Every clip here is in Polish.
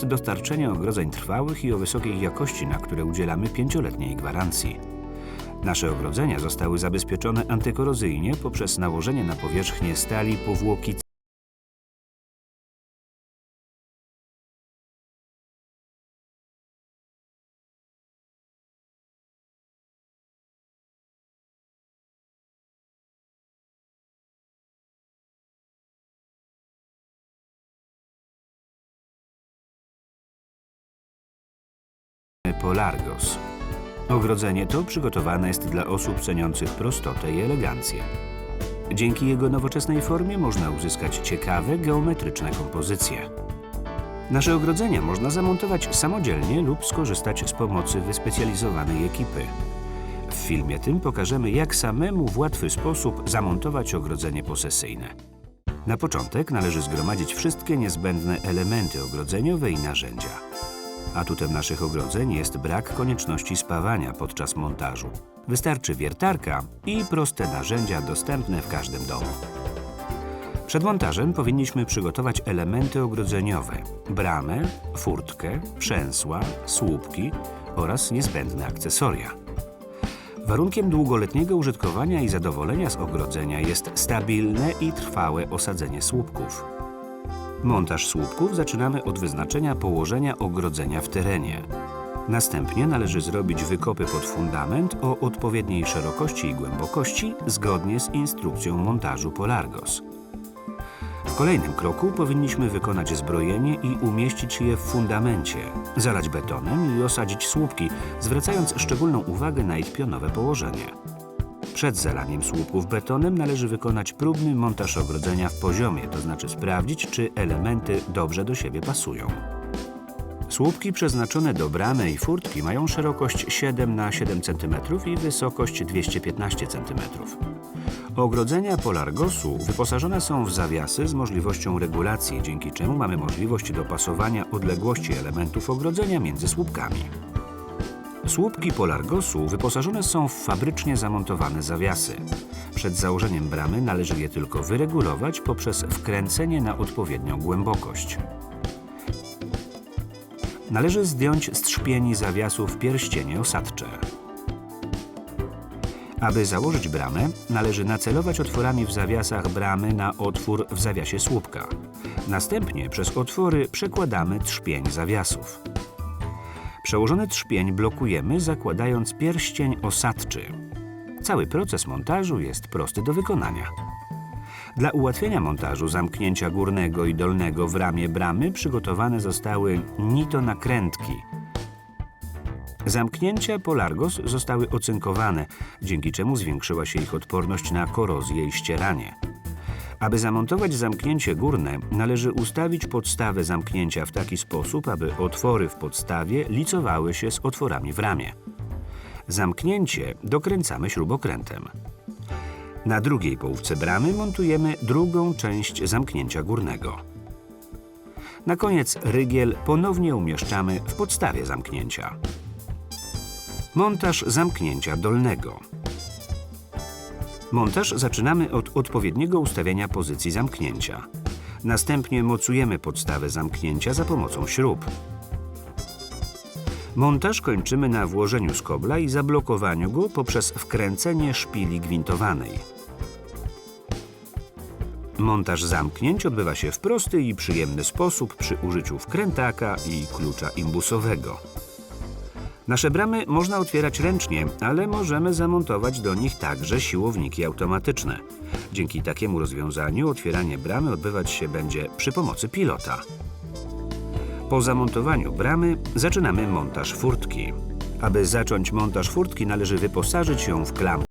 jest dostarczenie ogrodzeń trwałych i o wysokiej jakości, na które udzielamy pięcioletniej gwarancji. Nasze ogrodzenia zostały zabezpieczone antykorozyjnie poprzez nałożenie na powierzchnię stali powłoki Polargos. Ogrodzenie to przygotowane jest dla osób ceniących prostotę i elegancję. Dzięki jego nowoczesnej formie można uzyskać ciekawe, geometryczne kompozycje. Nasze ogrodzenia można zamontować samodzielnie lub skorzystać z pomocy wyspecjalizowanej ekipy. W filmie tym pokażemy, jak samemu w łatwy sposób zamontować ogrodzenie posesyjne. Na początek należy zgromadzić wszystkie niezbędne elementy ogrodzeniowe i narzędzia. Atutem naszych ogrodzeń jest brak konieczności spawania podczas montażu. Wystarczy wiertarka i proste narzędzia dostępne w każdym domu. Przed montażem powinniśmy przygotować elementy ogrodzeniowe: bramę, furtkę, przęsła, słupki oraz niezbędne akcesoria. Warunkiem długoletniego użytkowania i zadowolenia z ogrodzenia jest stabilne i trwałe osadzenie słupków. Montaż słupków zaczynamy od wyznaczenia położenia ogrodzenia w terenie. Następnie należy zrobić wykopy pod fundament o odpowiedniej szerokości i głębokości zgodnie z instrukcją montażu Polargos. W kolejnym kroku powinniśmy wykonać zbrojenie i umieścić je w fundamencie, zalać betonem i osadzić słupki, zwracając szczególną uwagę na ich pionowe położenie. Przed zalaniem słupków betonem należy wykonać próbny montaż ogrodzenia w poziomie, to znaczy sprawdzić, czy elementy dobrze do siebie pasują. Słupki przeznaczone do bramy i furtki mają szerokość 7 na 7 cm i wysokość 215 cm. Ogrodzenia Polargosu wyposażone są w zawiasy z możliwością regulacji, dzięki czemu mamy możliwość dopasowania odległości elementów ogrodzenia między słupkami. Słupki Polargosu wyposażone są w fabrycznie zamontowane zawiasy. Przed założeniem bramy należy je tylko wyregulować poprzez wkręcenie na odpowiednią głębokość. Należy zdjąć z trzpieni zawiasów pierścienie osadcze. Aby założyć bramę, należy nacelować otworami w zawiasach bramy na otwór w zawiasie słupka. Następnie przez otwory przekładamy trzpień zawiasów. Przełożony trzpień blokujemy, zakładając pierścień osadczy. Cały proces montażu jest prosty do wykonania. Dla ułatwienia montażu zamknięcia górnego i dolnego w ramie bramy przygotowane zostały nito nakrętki. Zamknięcia Polargos zostały ocynkowane, dzięki czemu zwiększyła się ich odporność na korozję i ścieranie. Aby zamontować zamknięcie górne, należy ustawić podstawę zamknięcia w taki sposób, aby otwory w podstawie licowały się z otworami w ramie. Zamknięcie dokręcamy śrubokrętem. Na drugiej połówce bramy montujemy drugą część zamknięcia górnego. Na koniec rygiel ponownie umieszczamy w podstawie zamknięcia. Montaż zamknięcia dolnego. Montaż zaczynamy od odpowiedniego ustawienia pozycji zamknięcia. Następnie mocujemy podstawę zamknięcia za pomocą śrub. Montaż kończymy na włożeniu skobla i zablokowaniu go poprzez wkręcenie szpili gwintowanej. Montaż zamknięć odbywa się w prosty i przyjemny sposób przy użyciu wkrętaka i klucza imbusowego. Nasze bramy można otwierać ręcznie, ale możemy zamontować do nich także siłowniki automatyczne. Dzięki takiemu rozwiązaniu otwieranie bramy odbywać się będzie przy pomocy pilota. Po zamontowaniu bramy zaczynamy montaż furtki. Aby zacząć montaż furtki należy wyposażyć ją w klamkę.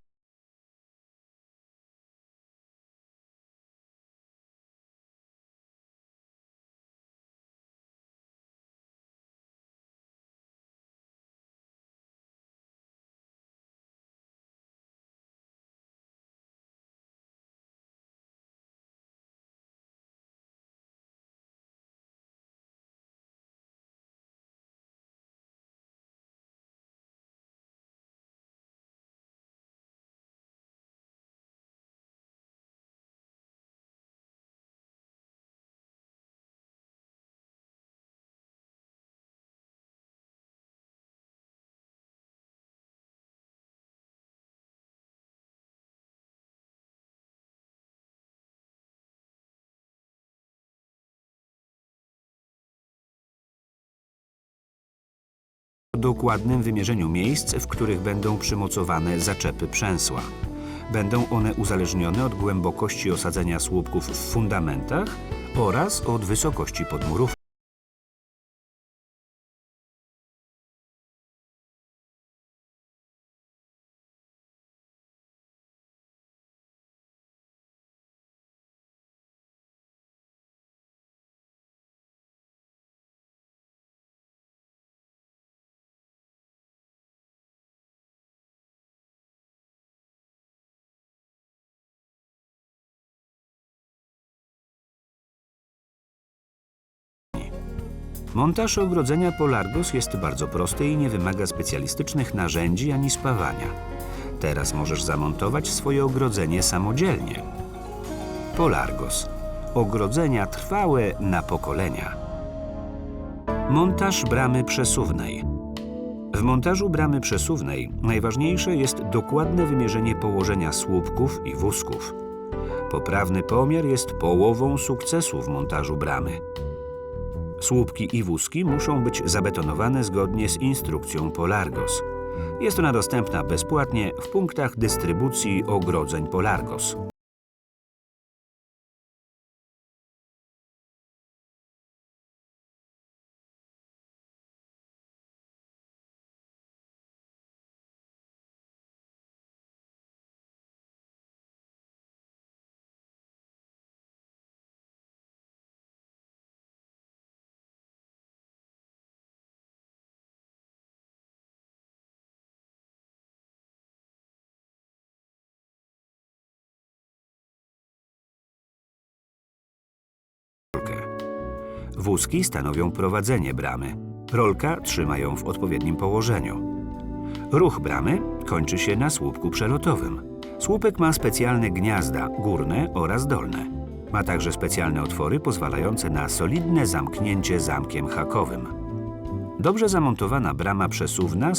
Dokładnym wymierzeniu miejsc, w których będą przymocowane zaczepy przęsła. Będą one uzależnione od głębokości osadzenia słupków w fundamentach oraz od wysokości podmurów. Montaż ogrodzenia Polargos jest bardzo prosty i nie wymaga specjalistycznych narzędzi ani spawania. Teraz możesz zamontować swoje ogrodzenie samodzielnie. Polargos. Ogrodzenia trwałe na pokolenia. Montaż bramy przesuwnej. W montażu bramy przesuwnej najważniejsze jest dokładne wymierzenie położenia słupków i wózków. Poprawny pomiar jest połową sukcesu w montażu bramy. Słupki i wózki muszą być zabetonowane zgodnie z instrukcją Polargos. Jest ona dostępna bezpłatnie w punktach dystrybucji ogrodzeń Polargos. Wózki stanowią prowadzenie bramy. Rolka trzyma ją w odpowiednim położeniu. Ruch bramy kończy się na słupku przelotowym. Słupek ma specjalne gniazda górne oraz dolne. Ma także specjalne otwory pozwalające na solidne zamknięcie zamkiem hakowym. Dobrze zamontowana brama przesuwna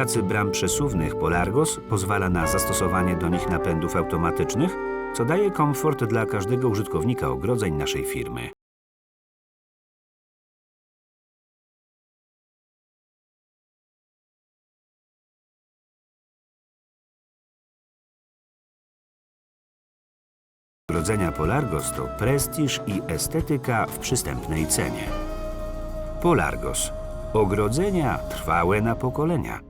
pracy bram przesuwnych Polargos pozwala na zastosowanie do nich napędów automatycznych, co daje komfort dla każdego użytkownika ogrodzeń naszej firmy. Ogrodzenia Polargos to prestiż i estetyka w przystępnej cenie. Polargos. Ogrodzenia trwałe na pokolenia.